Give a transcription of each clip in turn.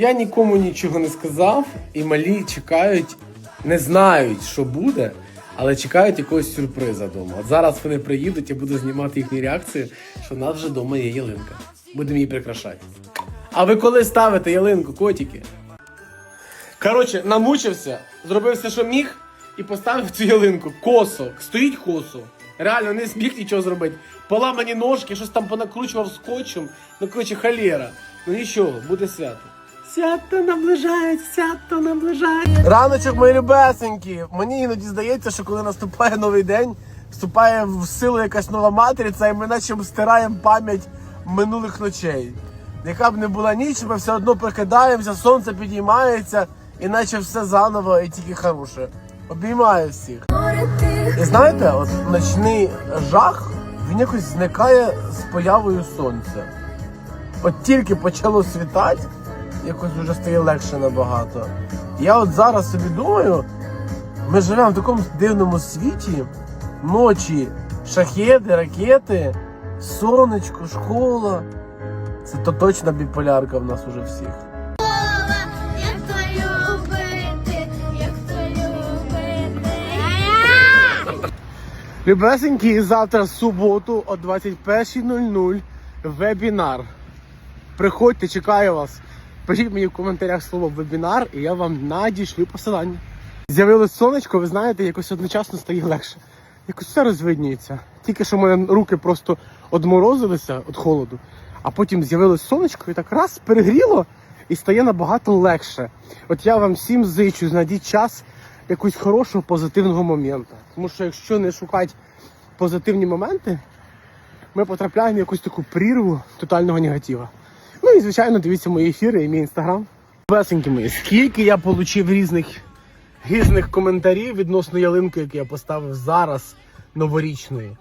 Я нікому нічого не сказав, і малі чекають, не знають, що буде, але чекають якогось сюрприза вдома. От зараз вони приїдуть, я буду знімати їхні реакції, що в нас вже вдома є ялинка. Будемо її прикрашати. А ви коли ставите ялинку, котики? Коротше, намучився, зробив все, що міг, і поставив цю ялинку. Косо. Стоїть косо. Реально не зміг нічого зробити. Поламані ножки, щось там понакручував скотчем. Ну, коротше, халера. Ну нічого, буде свято. Свято наближається, свято наближається. Раночок, мої любесенькі. Мені іноді здається, що коли наступає новий день, вступає в силу якась нова матриця, і ми наче стираємо пам'ять минулих ночей. Яка б не була ніч, ми все одно прокидаємося, сонце підіймається, і наче все заново і тільки хороше. Обіймаю всіх. І знаєте, от ночний жах, він якось зникає з появою сонця. От тільки почало світати, якось вже стає легше набагато. Я от зараз собі думаю, ми живемо в такому дивному світі, ночі, шахеди, ракети, сонечко, школа. Це то точно біполярка в нас уже всіх. Любесенькі, завтра суботу о 21.00 вебінар. Приходьте, чекаю вас. Пишіть мені в коментарях слово вебінар, і я вам надішлю посилання. З'явилось сонечко, ви знаєте, якось одночасно стає легше. Якось все розвиднюється. Тільки що мене руки просто одморозилися від холоду, а потім з'явилось сонечко і так раз перегріло і стає набагато легше. От я вам всім зичу, знайдіть час якогось хорошого позитивного моменту. Тому що якщо не шукати позитивні моменти, ми потрапляємо в якусь таку прірву тотального негатива. Звичайно, дивіться мої ефіри і мій інстаграм. Весенькі мої, скільки я отримав різних гізних коментарів відносно ялинки, яку я поставив зараз новорічної.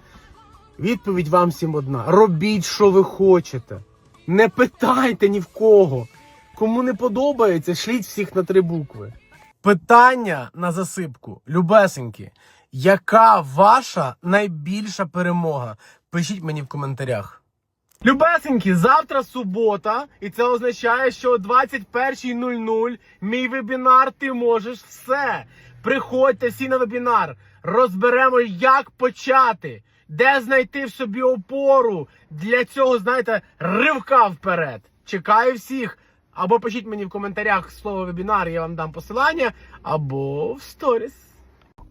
Відповідь вам всім одна: робіть, що ви хочете. Не питайте ні в кого. Кому не подобається, шліть всіх на три букви. Питання на засипку. Любесенькі, яка ваша найбільша перемога? Пишіть мені в коментарях. Любесенькі, завтра субота, і це означає, що о 21.00 мій вебінар ти можеш все. Приходьте всі на вебінар. Розберемо, як почати, де знайти в собі опору для цього, знаєте, ривка вперед. Чекаю всіх. Або пишіть мені в коментарях слово вебінар, я вам дам посилання, або в сторіс.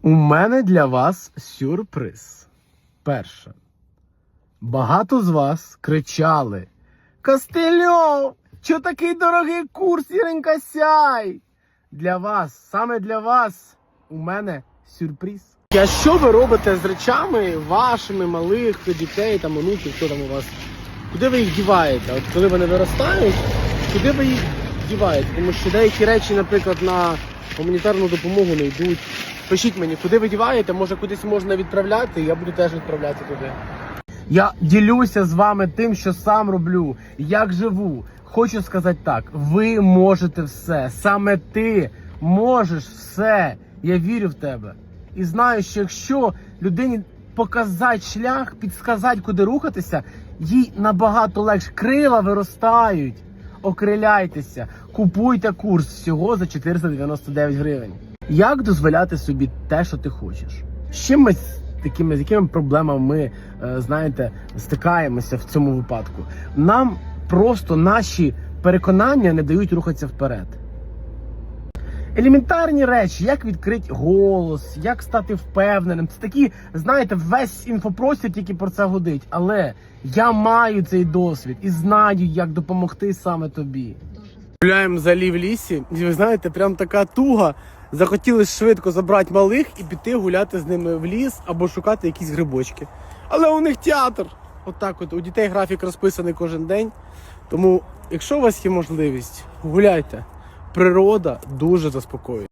У мене для вас сюрприз. Перше. Багато з вас кричали: Костельов, що такий дорогий курс, Іренька сяй? Для вас, саме для вас, у мене сюрприз. А що ви робите з речами вашими малих дітей, там, онуків, хто там у вас? Куди ви їх діваєте? От коли вони виростають, куди ви їх діваєте? Тому що деякі речі, наприклад, на гуманітарну допомогу не йдуть. Пишіть мені, куди ви діваєте, може кудись можна відправляти, я буду теж відправляти туди. Я ділюся з вами тим, що сам роблю, як живу. Хочу сказати так: ви можете все. Саме ти можеш все. Я вірю в тебе. І знаю, що якщо людині показати шлях, підсказати, куди рухатися, їй набагато легше. Крила виростають. Окриляйтеся, купуйте курс всього за 499 гривень. Як дозволяти собі те, що ти хочеш? З чим ми з такими, з якими проблемами ми, е, знаєте, стикаємося в цьому випадку? Нам просто наші переконання не дають рухатися вперед. Елементарні речі, як відкрити голос, як стати впевненим. Це такі, знаєте, весь інфопростір тільки про це годить. Але я маю цей досвід і знаю, як допомогти саме тобі. Гуляємо залі в лісі, і ви знаєте, прям така туга. Захотілося швидко забрати малих і піти гуляти з ними в ліс або шукати якісь грибочки. Але у них театр. Отак от, у дітей графік розписаний кожен день. Тому, якщо у вас є можливість, гуляйте. Природа дуже заспокоює.